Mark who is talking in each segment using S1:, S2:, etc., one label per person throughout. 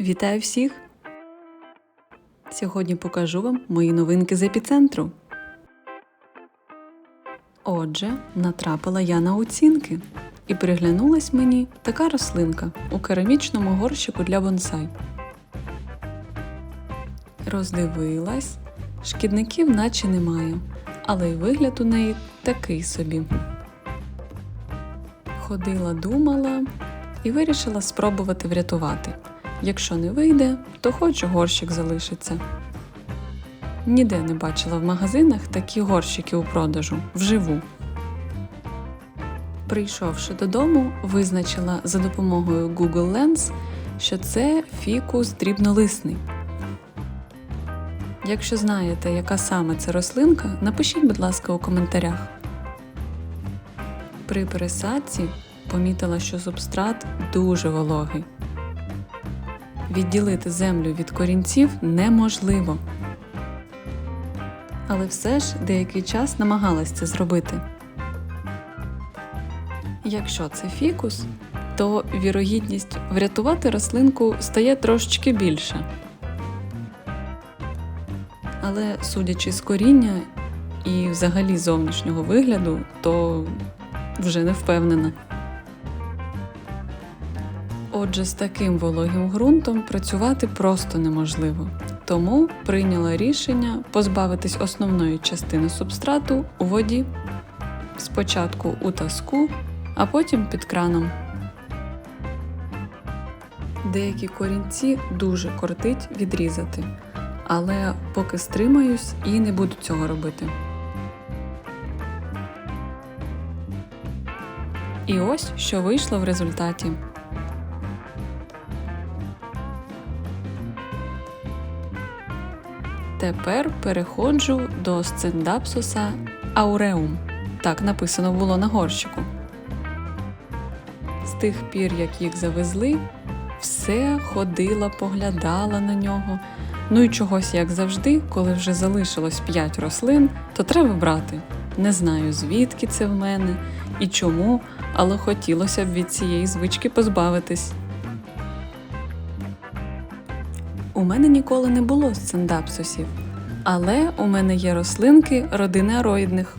S1: Вітаю всіх! Сьогодні покажу вам мої новинки з епіцентру. Отже, натрапила я на оцінки і приглянулась мені така рослинка у керамічному горщику для бонсай. Роздивилась, шкідників наче немає, але й вигляд у неї такий собі. Ходила, думала і вирішила спробувати врятувати. Якщо не вийде, то хоч горщик залишиться. Ніде не бачила в магазинах такі горщики у продажу вживу. Прийшовши додому, визначила за допомогою Google Lens, що це фікус дрібнолисний. Якщо знаєте, яка саме це рослинка, напишіть, будь ласка, у коментарях. При пересадці помітила, що субстрат дуже вологий. Відділити землю від корінців неможливо. Але все ж деякий час намагалась це зробити. Якщо це фікус, то вірогідність врятувати рослинку стає трошечки більша. Але судячи з коріння і взагалі зовнішнього вигляду, то вже не впевнена. Отже, з таким вологим ґрунтом працювати просто неможливо. Тому прийняла рішення позбавитись основної частини субстрату у воді, спочатку у таску, а потім під краном. Деякі корінці дуже кортить відрізати, але поки стримаюсь і не буду цього робити. І ось що вийшло в результаті. Тепер переходжу до сциндапсуса ауреум. Так написано було на горщику. З тих пір, як їх завезли, все ходила, поглядала на нього. Ну і чогось, як завжди, коли вже залишилось 5 рослин, то треба брати. Не знаю, звідки це в мене і чому, але хотілося б від цієї звички позбавитись. У мене ніколи не було сциндапсусів, але у мене є рослинки родини ароїдних.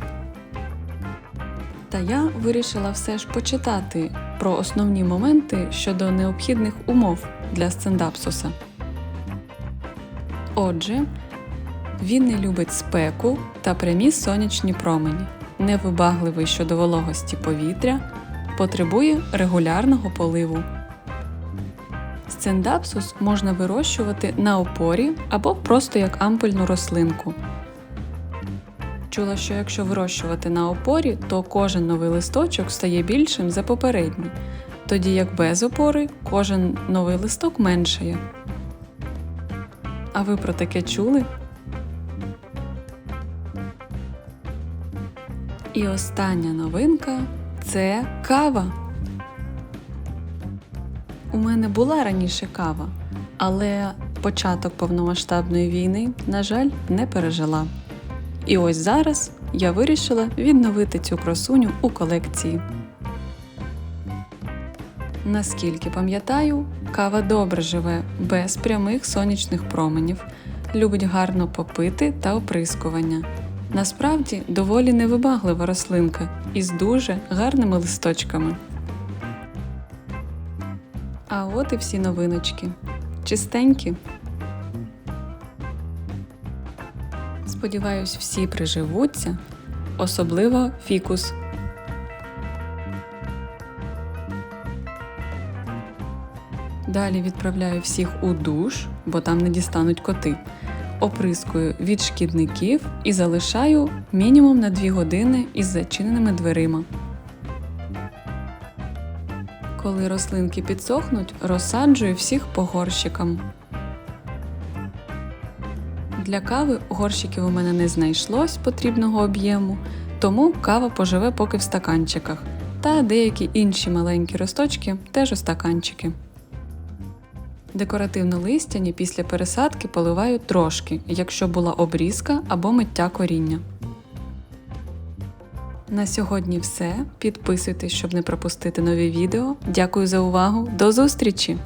S1: Та я вирішила все ж почитати про основні моменти щодо необхідних умов для сциндапсуса. Отже, він не любить спеку та прямі сонячні промені, невибагливий щодо вологості повітря, потребує регулярного поливу. Сциндапсус можна вирощувати на опорі або просто як ампельну рослинку. Чула, що якщо вирощувати на опорі, то кожен новий листочок стає більшим за попередній, тоді як без опори кожен новий листок меншає. А ви про таке чули? І остання новинка це кава. У мене була раніше кава, але початок повномасштабної війни, на жаль, не пережила. І ось зараз я вирішила відновити цю красуню у колекції. Наскільки пам'ятаю, кава добре живе без прямих сонячних променів, любить гарно попити та оприскування. Насправді доволі невибаглива рослинка із дуже гарними листочками. От всі новиночки. Чистенькі. Сподіваюсь, всі приживуться, особливо фікус. Далі відправляю всіх у душ, бо там не дістануть коти. Оприскую від шкідників і залишаю мінімум на 2 години із зачиненими дверима. Коли рослинки підсохнуть, розсаджую всіх по горщикам. Для кави горщиків у мене не знайшлось потрібного об'єму, тому кава поживе поки в стаканчиках. Та деякі інші маленькі росточки теж у стаканчики. Декоративно листяні після пересадки поливаю трошки, якщо була обрізка або миття коріння. На сьогодні все. Підписуйтесь, щоб не пропустити нові відео. Дякую за увагу. До зустрічі!